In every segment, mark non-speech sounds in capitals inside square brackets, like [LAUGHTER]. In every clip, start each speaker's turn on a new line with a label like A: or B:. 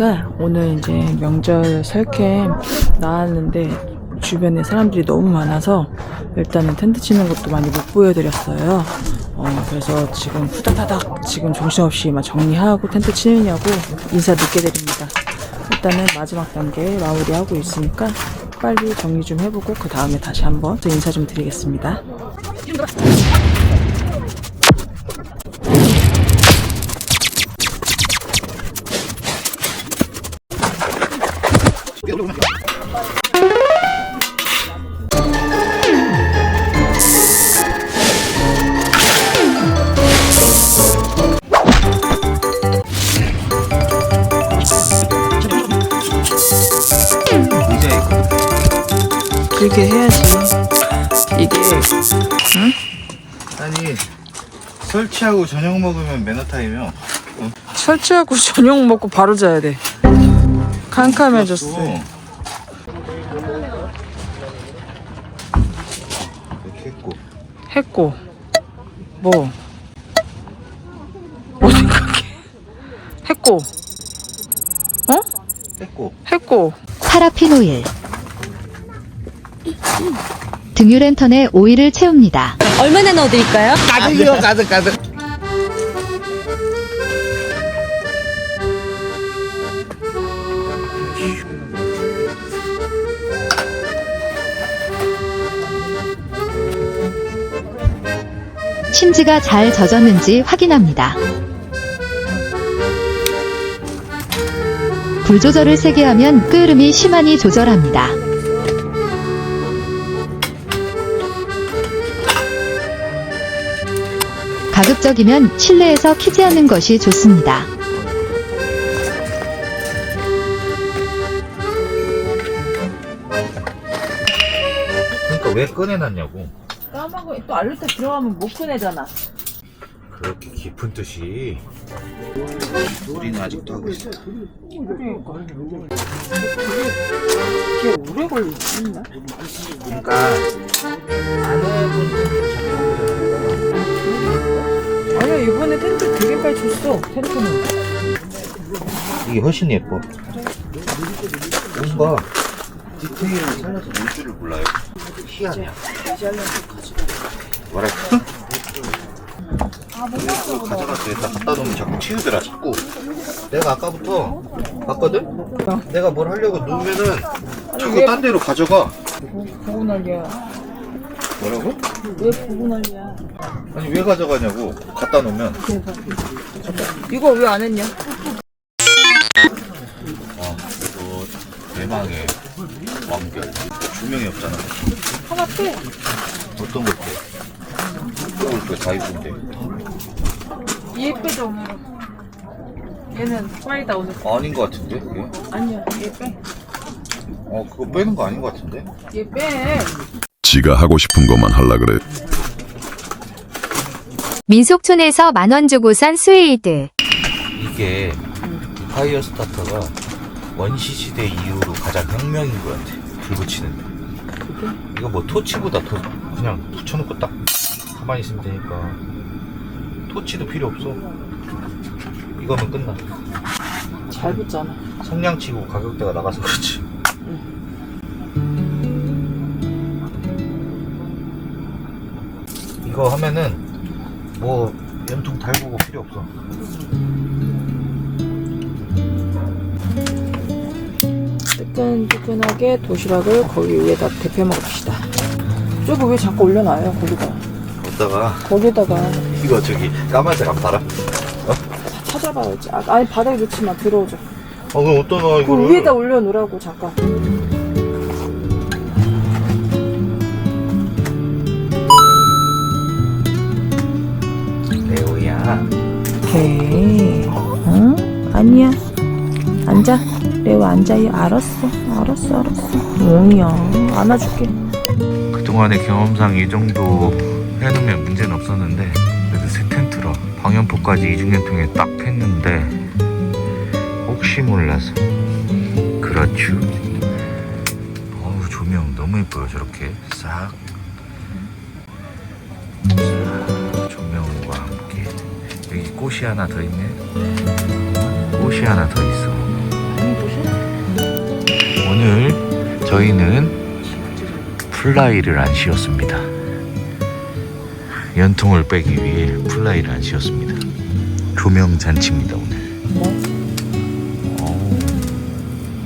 A: 저희가 오늘 이제 명절 설캠 나왔는데 주변에 사람들이 너무 많아서 일단은 텐트 치는 것도 많이 못 보여드렸어요. 어, 그래서 지금 후다다닥 지금 정신없이 막 정리하고 텐트 치느냐고 인사 늦게 드립니다. 일단은 마지막 단계 마무리하고 있으니까 빨리 정리 좀 해보고 그 다음에 다시 한번 또 인사 좀 드리겠습니다.
B: 설치하고 저녁 먹으면 매너 타임이요.
A: 설치하고 [LAUGHS] 저녁 먹고 바로 자야 돼. 캄캄해졌어.
B: 이렇게 했고
A: 했고 뭐? 뭐 생각해? 했고 어?
B: 했고
A: 했고
C: 파라핀 오일. 등유 랜턴에 오일을 채웁니다.
D: 얼마나 넣어드릴까요?
B: 가득이요 가득 가득.
C: 심지가 잘 젖었는지 확인합니다. 불 조절을 세게 하면 끓음이 심하니 조절합니다. 가급적이면 실내에서 키지 않는 것이 좋습니다.
B: 그러니까 왜 꺼내놨냐고.
A: 까마고 또 알루타 들어가면 못 꺼내잖아.
B: 그렇게 깊은 뜻이. 우리는 아직도 하고 있어.
A: 이게 오래 걸리지 않나?
B: 그러니까
A: 아니야 이번에 텐트 되게 빨리 줬어 텐트는.
B: 이게 훨씬 예뻐. 뭔가 디테일을 살려서 놀 줄을 몰라요. 희한해. 뭐랄까? 이거 가져가서 여기다 갖다 놓으면 자꾸 치우더라 자꾸 내가 아까부터 봤거든? 내가 뭘 하려고 놓으면은 자꾸
A: 왜-
B: 딴 데로 가져가
A: 보고 난리야.
B: 뭐라고?
A: 왜 보고 난리야?
B: 아니 왜 가져가냐고 갖다 놓으면
A: 이거 왜 안 했냐?
B: 아 이거 대망의 완결 조명이 없잖아
A: 하나 빼.
B: 어떤 걸 빼? 입은데
A: 얘 빼자 오늘은. 얘는 파이다 오늘.
B: 아닌 것 같은데 그게?
A: 아니야 얘 빼.
B: 어 그거 빼는 거 아닌 것 같은데?
A: 얘 빼.
E: 지가 하고 싶은 것만 할라 그래.
D: 민속촌에서 만 원 주고 산 스웨이드.
B: 이게 파이어 스타터가 원시 시대 이후로 가장 혁명인 것 같아. 불 붙이는 데. 이거 뭐 토치보다 더 그냥 붙여놓고 딱 가만히 있으면 되니까 토치도 필요 없어. 이거면 끝나.
A: 잘 붙잖아.
B: 성냥치고 가격대가 나가서 그렇지. 이거 하면은 뭐 연통 달구고 필요 없어.
A: 뜨끈뜨끈하게 도시락을 거기 위에다 데펴 먹읍시다. 저거 왜 자꾸 올려놔요 거기다.
B: 어디다가
A: 거기다가
B: 이거 저기 까만색 안 팔아?
A: 찾아봐야지. 아, 아니 바닥에 놓지 마 들어오죠.
B: 어 그럼 어디다가
A: 그
B: 이거를
A: 위에다 올려놓으라고 잠깐.
B: 레오야
A: 오케이. 응? 아니야. 앉아. 레오 앉아요. 알았어. 알았어. 알았어. 옹이야. 안아줄게.
B: 그동안의 경험상 이 정도 해놓으면 문제는 없었는데 그래도 새 텐트라 방염포까지 이중연통에 딱 했는데 혹시 몰라서. 그렇죠. 어우 조명 너무 예뻐요 저렇게. 싹. 싹 조명과 함께. 여기 꽃이 하나 더 있네. 꽃이 하나 더 있어. 오늘 저희는 플라이를 안 씌웠습니다. 연통을 빼기 위해 플라이를 안 씌웠습니다. 조명 잔치입니다 오늘.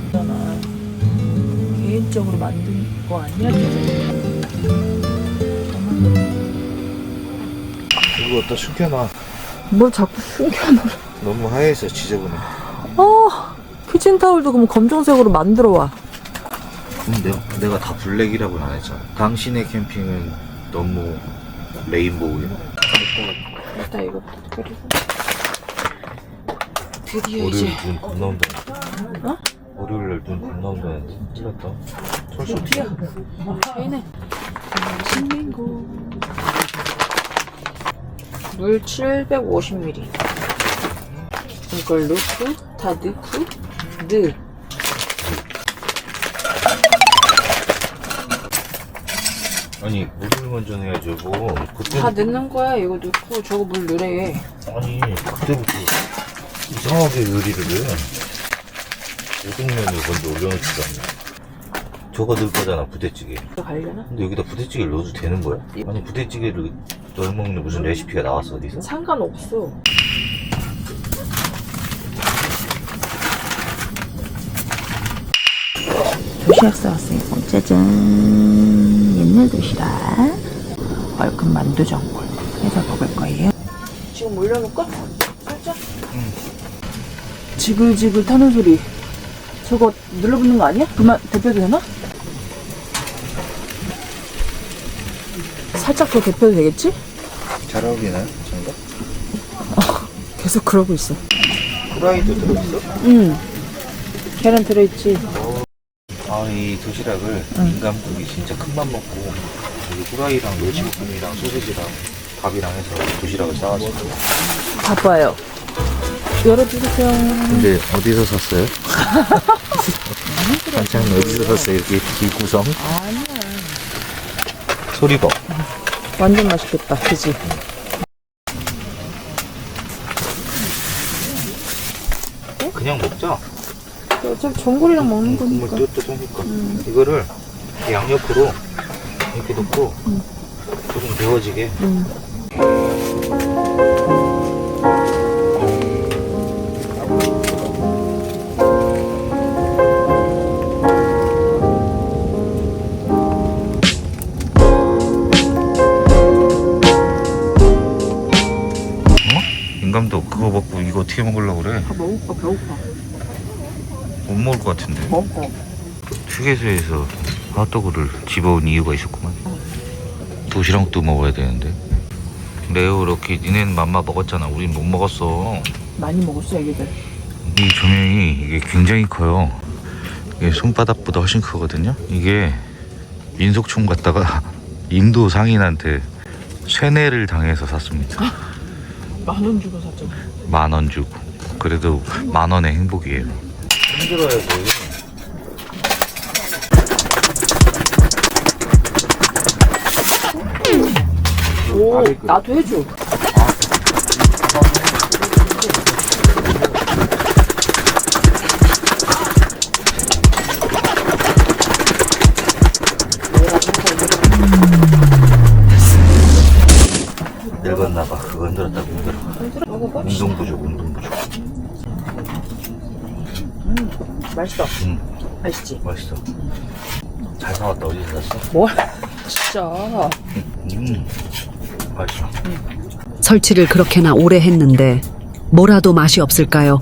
A: 있잖아. 개인적으로 만든 거 아니야?
B: 이거 어디다 숨겨놔.
A: 뭘 자꾸 숨겨놓으
B: 너무 하얘서 지저분해.
A: 어, 키친타올도 그럼 검정색으로 만들어 와.
B: 내가, 내가 다 블랙이라고는 안 했잖아. 당신의 캠핑은 너무 레인보우야.
A: 일단 이거 그리고 드디어
B: 월요일
A: 이제
B: 눈 겁나 온다.
A: 어?
B: 월요일 날 눈 겁나 온다는데. 찔렀다. 없어.
A: 드디어 얘네 신민고 물 750ml 이걸 넣고 다 넣고 넣
B: 아니, 물을 먼저 내야죠, 뭐. 그때,
A: 다 넣는 거야 이거 넣고 저거 물 넣으래
B: 아니, 그때부터 이상하게 요리를 해. 우동면을 먼저 올려놓지도 않네. 저거 넣을 거잖아, 부대찌개.
A: 이거 가려나?
B: 근데 여기다 부대찌개를 넣어도 되는 거야? 아니, 부대찌개를 넣어 먹는 무슨 레시피가 나왔어, 어디서?
A: 상관없어 도시락 싸왔어요 짜잔 옛날 도시락 얼큰 만두 전골 해서 먹을 거예요 지금 올려놓을까? 살짝? 지글지글 타는 소리 저거 눌러붙는 거 아니야? 그만 대표도 되나? 살짝 더 대표도 되겠지?
B: 잘 어울리나요? 장갑?
A: 계속 그러고 있어
B: 프라이도 들어있어?
A: 응 계란 들어있지
B: 아, 이 도시락을 인감국이 진짜 큰맘 먹고 여기 후라이랑 멸치볶음이랑 소세지랑 밥이랑 해서 도시락을 싸왔어.
A: 바빠요 열어주세요
B: 근데 어디서 샀어요? [LAUGHS] 반찬 어디서 샀어요? 이렇게 기구성?
A: 아니야
B: 소리 봐.
A: 완전 맛있겠다 그지?
B: 그냥 먹자.
A: 어차피 전골이랑 먹는
B: 국물
A: 거니까
B: 뜨뜻하니까. 이거를 이렇게 양옆으로 이렇게 놓고 조금 데워지게. 어? 인감도 그거 먹고 이거 어떻게 먹으려고 그래?
A: 다 먹을까 배고파
B: 못 먹을 것 같은데.
A: 먹어
B: 휴게소에서 핫도그를 집어온 이유가 있었구만. 도시락도 먹어야 되는데. 레오 이렇게 니네는 맘마 먹었잖아. 우린 못 먹었어.
A: 많이 먹었어 애기들
B: 이 조명이 이게 굉장히 커요. 이게 손바닥보다 훨씬 크거든요. 이게 민속촌 갔다가 [LAUGHS] 인도 상인한테 쇠뇌를 당해서 샀습니다.
A: 만 원 주고 샀잖아
B: 만 원 주고. 그래도 만 원의 행복이에요. 힘들어야지.
A: 오 나도 해줘 맛있어
B: 응,
A: 맛있지?
B: 맛있어. 잘 사왔다. 어디서 샀어?
A: 뭘 진짜
B: 음, 맛있어.
F: 설치를 그렇게나 오래 했는데 뭐라도 맛이 없을까요?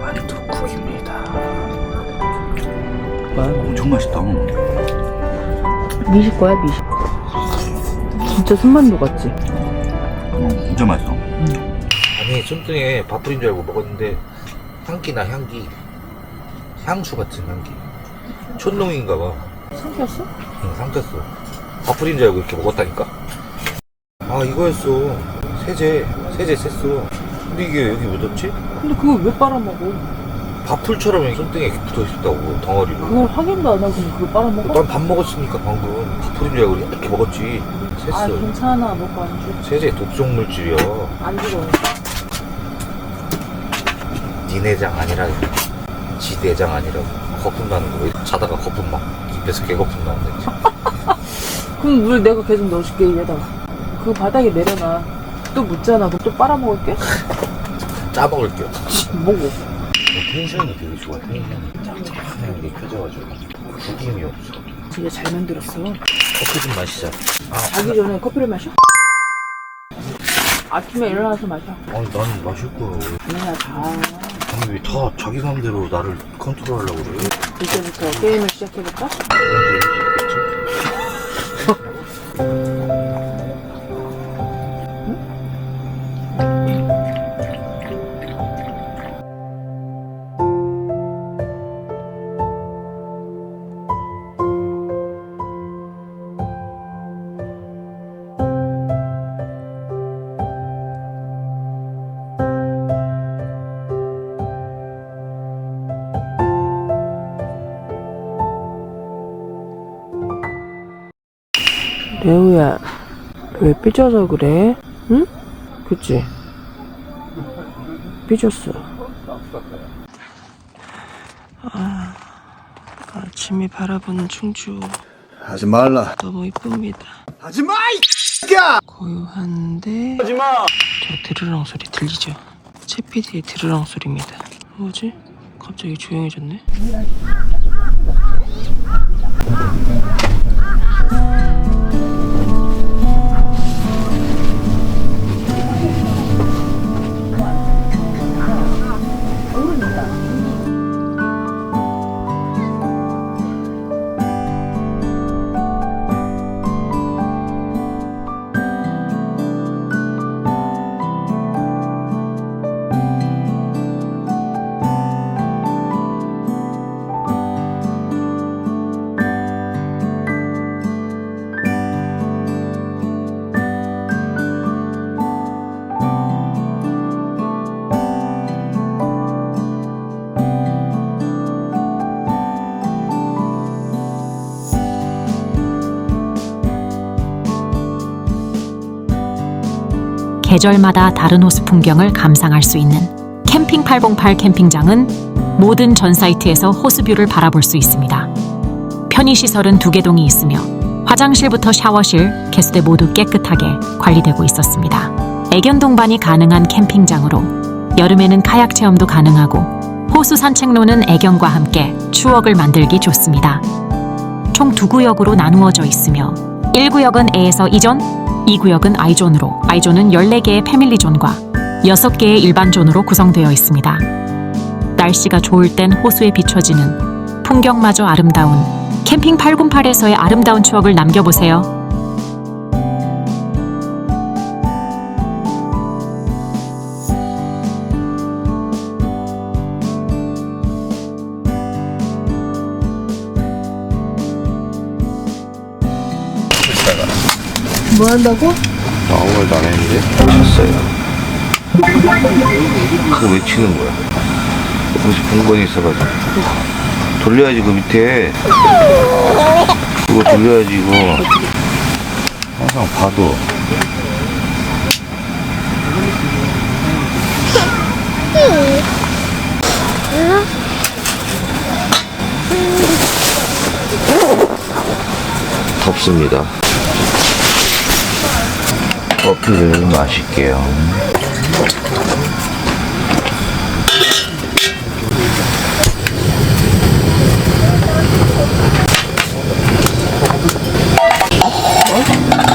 B: 만두국입니다. 엄청 맛있다.
A: 미식 거야 미식 진짜 손만두 같지?
B: 음, 진짜 맛있어. 아니 손등에 밥풀인 줄 알고 먹었는데 향기나 향기, 향수 같은 향기. 촌농인가 봐.
A: 삼켰어?
B: 응, 삼켰어. 밥풀인 줄 알고 이렇게 먹었다니까. 아 이거였어. 세제, 세제 셌어. 근데 이게 여기 묻었지?
A: 근데 그거 왜 빨아먹어?
B: 밥풀처럼 여기 손등에 이렇게 붙어 있었다고 덩어리로.
A: 그걸 확인도 안 하고 그냥 그거 빨아먹어?
B: 난 밥 먹었으니까 방금 밥풀인 줄 알고 이렇게 먹었지.
A: 아
B: 셌어.
A: 괜찮아 먹고 안 줘.
B: 세제 독성 물질이야.
A: 안 죽어.
B: 니내장 아니라 지 내장 아니라고 거품 나는 거. 왜 자다가 거품 막 입에서 개거품 나는데. [LAUGHS]
A: 그럼 물 내가 계속 넣어줄게 입에다가. 그거 바닥에 내려놔. 또 묻잖아. 그럼 또 빨아먹을게. [LAUGHS]
B: 짜먹을게요.
A: 뭐고?
B: 텐션이 되게 좋아. 텐션이 짱짱하게 켜져가지고 구김이 없어.
A: 진짜 잘 만들었어.
B: 커피 좀 마시자. 아,
A: 자기 전에 커피를 마셔? 아침에 일어나서 마셔.
B: 아니 나는 마실 거야.
A: 아니야 자.
B: 아니 왜 다 자기 맘대로 나를 컨트롤하려고 그래?
A: 이제부터 게임을 시작해볼까?
B: 그런 게?
A: 왜 삐져서 그래? 응? 그치? 삐졌어. 아, 아침이 바라보는 충주.
E: 하지 말라.
A: 너무 이쁩니다.
E: 하지 마!
A: 고요한데. 하지 마! 저 드르렁 소리 들리죠? 채피디의 드르렁 소리입니다. 뭐지? 갑자기 조용해졌네?
G: 계절마다 다른 호수 풍경을 감상할 수 있는 캠핑 808 캠핑장은 모든 전 사이트에서 호수뷰를 바라볼 수 있습니다. 편의시설은 두 개 동이 있으며 화장실부터 샤워실, 개수대 모두 깨끗하게 관리되고 있었습니다. 애견 동반이 가능한 캠핑장으로 여름에는 카약 체험도 가능하고 호수 산책로는 애견과 함께 추억을 만들기 좋습니다. 총 두 구역으로 나누어져 있으며 1구역은 A에서 2존, 2구역은 I존으로 I존은 14개의 패밀리존과 6개의 일반존으로 구성되어 있습니다. 날씨가 좋을 땐 호수에 비춰지는 풍경마저 아름다운 캠핑 808에서의 아름다운 추억을 남겨보세요.
A: 뭐 한다고?
B: 아무 말도 안 했는데 쳤어요. 그거 왜 치는 거야? 무슨 분건이 있어가지고 돌려야지 그 밑에 그거 돌려야지 이거 항상 봐도 덥습니다. 커피를 마실게요.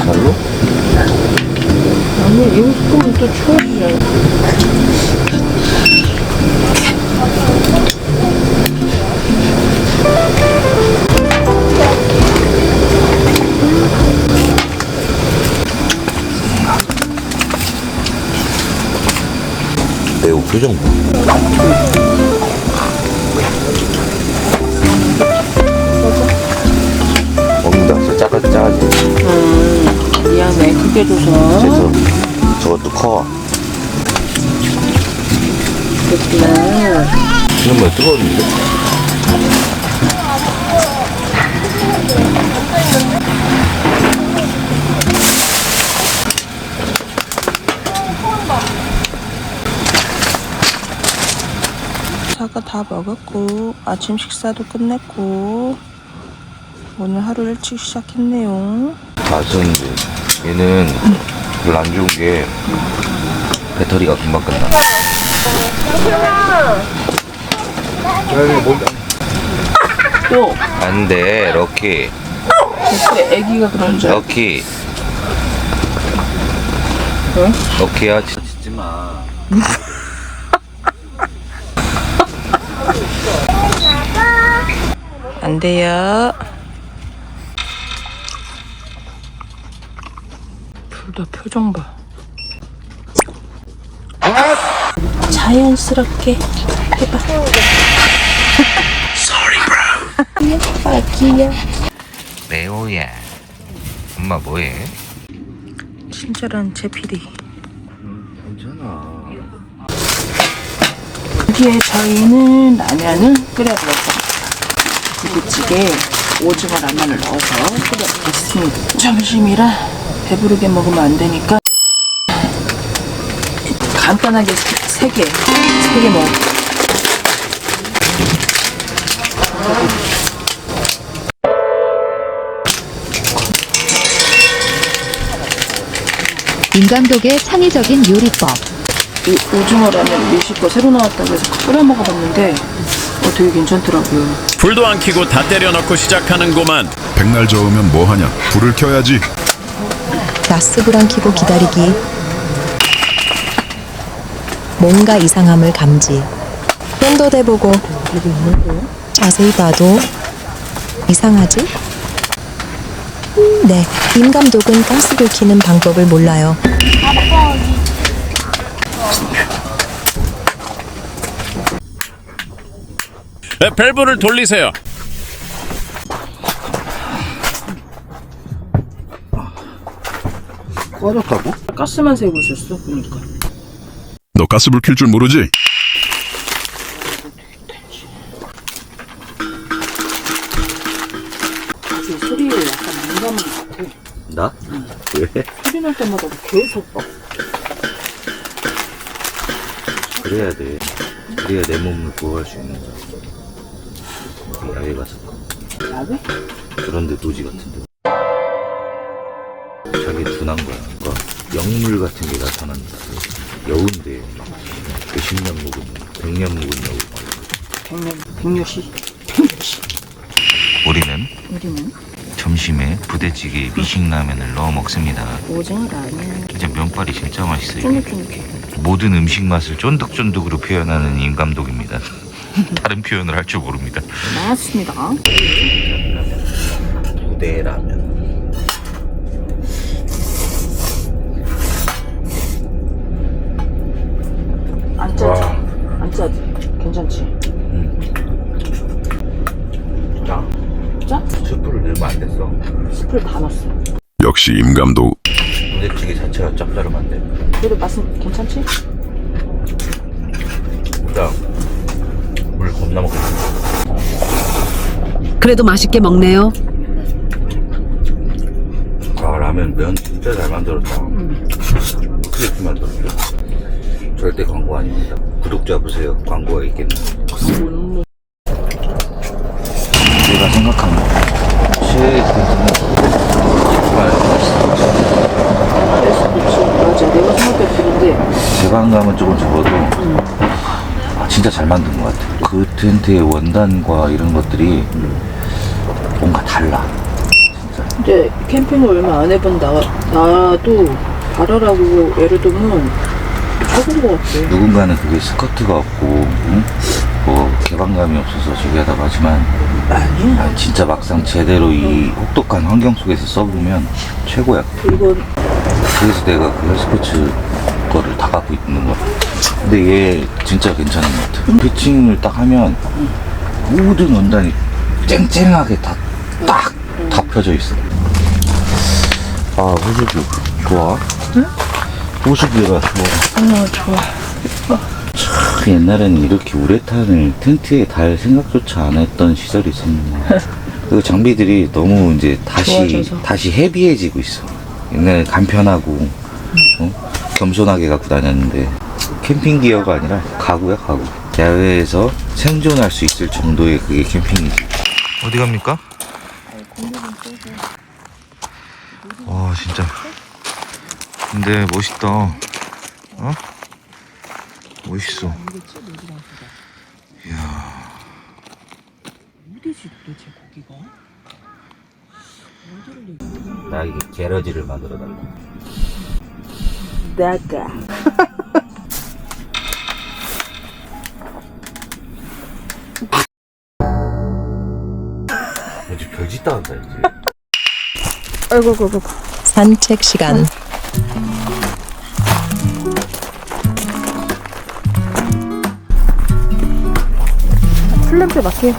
B: 말로?
A: 아니 이거 끄면 또 추워 아침 식사도 끝냈고 오늘 하루 일찍 시작했네요.
B: 맛있는데 얘는 별로 안 좋은 게 배터리가 금방 끝나.
A: 또
B: 안 돼 럭키
A: 그때 애기가 그런 줄
B: 럭키 럭키야 짓지 마. [LAUGHS]
A: 안 돼요. 둘 다 표정 봐. 자연스럽게 해봐.
B: 레오야 엄마 뭐해?
A: 친절한 제 PD.
B: 괜찮아.
A: 여기에 저희는 라면을 끓여볼 겁니다. 부부찌개 오징어 라면을 넣어서 끓여보겠습니다. 점심이라 배부르게 먹으면 안 되니까 간단하게 세 개, 세 개 먹어.
C: 임감독의 창의적인 요리법.
A: 이 오징어 라면 미식거 새로 나왔다고 해서 끓여 먹어봤는데 어, 되게 괜찮더라고요.
H: 불도 안 켜고 다 때려 넣고 시작하는구만.
E: 백날 저으면 뭐하냐 불을 켜야지
I: 가스불 안 켜고 기다리기. 뭔가 이상함을 감지. 손도 대보고 자세히 봐도 이상하지? 음, 네, 임 감독은 가스불 켜는 방법을 몰라요.
H: 밸브를 돌리세요.
B: 꺼졌다고?
A: 가스만 세고 있었어, 보니까.
E: 너 가스불 킬줄 모르지?
A: 그 소리에 약간 민감한 것 같아.
B: 나? 왜?
A: 소리 날 때마다 계속 막
B: 그래야 돼. 그래야 내 몸을 보호할 수 있는 거야. 어디 야외 가서
A: 야외?
B: 그런데 노지 같은데. 자기 둔한 거야. 그러니까 영물 같은 게 나타난다. 여운데 몇십 년 묵은, 백년 묵은 여우.
A: 백년, 백녀시.
B: 우리는
A: 우리는
B: 점심에 부대찌개에 미식라면을 넣어 먹습니다.
A: 오징어 라면.
B: 진짜 면발이 진짜 맛있어요.
A: 쫀득쫀득해.
B: 모든 음식 맛을 쫀득쫀득으로 표현하는 임감독입니다. 다른 표현을 할 줄 모릅니다.
A: 맞습니다.
B: 부대라면.
A: 안 짜지? 안 짜지? 괜찮지?
B: 짜.
A: 짜?
B: 스프를 넣으면 안 됐어.
A: 스프를 다 넣었어.
E: 역시 임감독
B: 부대찌개 자체가 짭짤한데.
A: 그래도 맛은 괜찮지?
B: 일단 물 겁나 먹겠습니다.
F: 그래도 맛있게 먹네요.
B: 아 라면 면 진짜 잘 만들었다. 어떻게 이렇게 만들었죠? 절대 광고 아닙니다. 구독자 보세요. 광고가 있겠네. 제가 생각한
A: 맞아. 내가 생각해도 그런데
B: 개방감은 조금 적어도 아, 진짜 잘 만든 것 같아. 그 텐트의 원단과 이런 것들이 뭔가 달라. 진짜.
A: 근데 캠핑을 얼마 안 해본 나, 나도 바라라고 예를 들면 최고인 것 같아.
B: 누군가는 그게 스커트가 없고 응? 뭐 개방감이 없어서 저기 하다고 하지만
A: 아니야.
B: 아, 진짜 막상 제대로 이 혹독한 환경 속에서 써보면 최고야.
A: 이건
B: 그래서 내가 그 헬스포츠 거를 다 갖고 있는 거야. 근데 얘 진짜 괜찮은 것 같아. 피칭을 딱 하면 모든 원단이 쨍쨍하게 다 딱 다 펴져 있어. 아 호수뷰 좋아? 호수뷰가 좋아.
A: 어, 좋아.
B: 크, 옛날에는 이렇게 우레탄을 텐트에 달 생각조차 안 했던 시절이 있었는데 [LAUGHS] 그 장비들이 너무 이제 다시
A: 좋아져서.
B: 다시 헤비해지고 있어. 옛날에 간편하고 어? 겸손하게 갖고 다녔는데 캠핑 기어가 아니라 가구야 가구. 야외에서 생존할 수 있을 정도의 그게 캠핑이지. 어디 갑니까? 와 진짜. 근데 멋있다. 어? 멋있어. 나 이게 게러지를 만들어 달라.
A: 내가. [LAUGHS]
B: 요즘 별짓 다 한다 이제.
A: 아이고, 아이고, 아이고.
I: 산책 시간.
A: 풀냄새 맡게.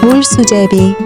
I: 물수제비.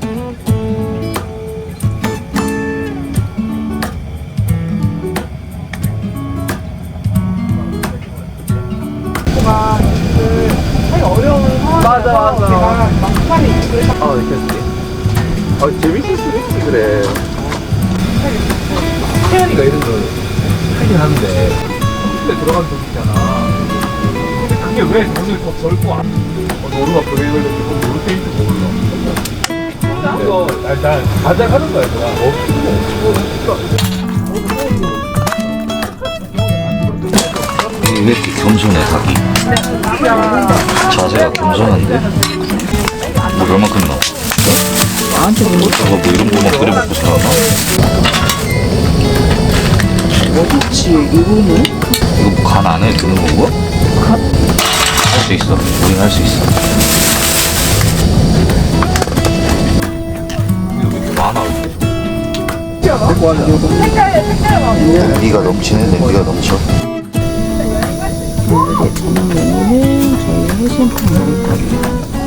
A: 아
B: 이렇게 아 재밌을 수도 있지 그래. 태연이가 이런 거 하긴 하는데 컴퓨터에 들어간 돈이잖아. 근데 그게 왜 돈을 더 벌고 안? 어, 노루가 그걸 듣고 노루 페인트. 이거 일단 가져가는 거야 그냥. 왜 이렇게 겸손해 닭이? 자세가 겸손한데? 뭐 얼마큼 넣어?
A: 나한테 뭐
B: 저거 뭐 이런 거만 끓여 먹고 살아나?
A: 그렇지, 이거는?
B: 이거 뭐 간안 해? 그런 건가? 할 수 있어. 우린 할 수 있어. 이거 왜 이렇게 많아? 냄비가 넘치네, 냄비가 넘쳐.
A: 저녁 메뉴는 저희 해신탕.
B: 이게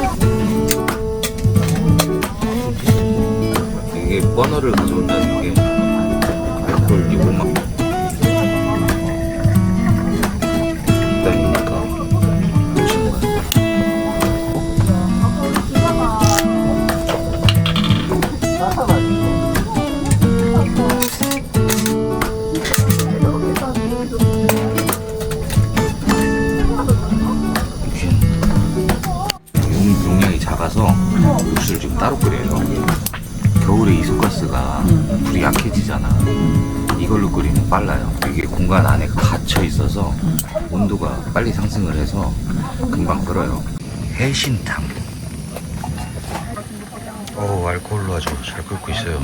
B: 해신탕. 오, 알코올로 아주 잘 끓고 있어요.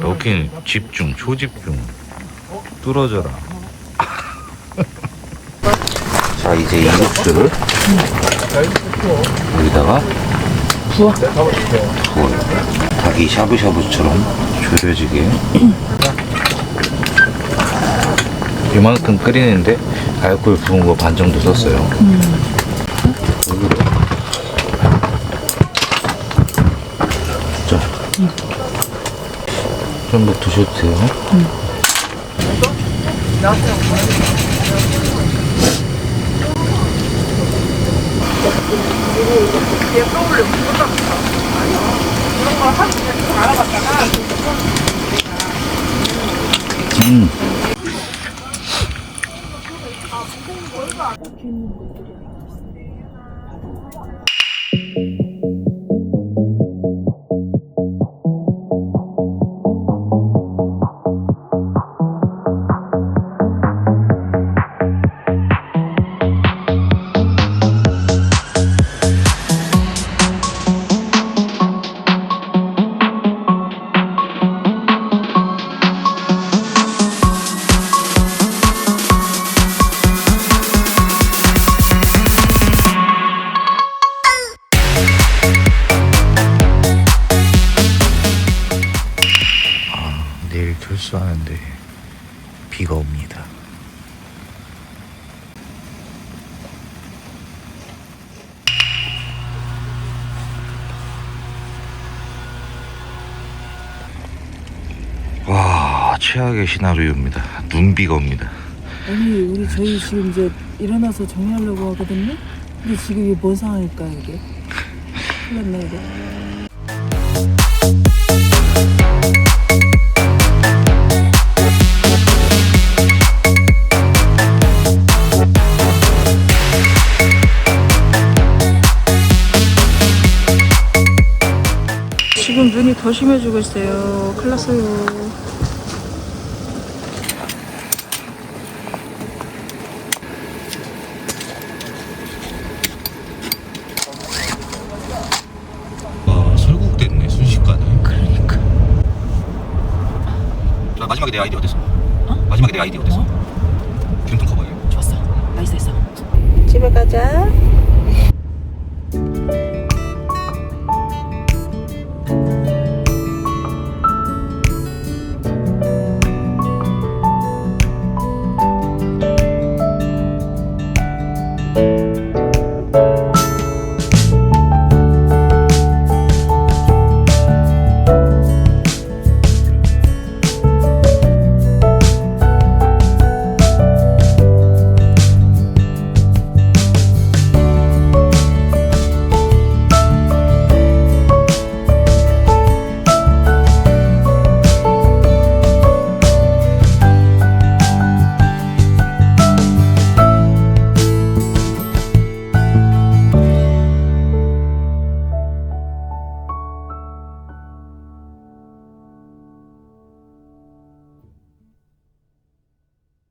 B: 여긴 집중, 초집중. 뚫어져라. [LAUGHS] 자, 이제 이 육수를 여기다가
A: 부어.
B: 부어요. 닭이 샤브샤브처럼 졸여지게 이만큼 끓이는데 알코올 부은 거 반 정도 썼어요. 여기로. 자, 좀더 드셔도 돼요. 음.
A: 아니 우리 저희 지금 이제 일어나서 정리하려고 하거든요. 근데 지금 이게 뭔 상황일까 이게? 큰일 났네 이거. 지금 눈이 더 심해지고 있어요. 큰일 났어요.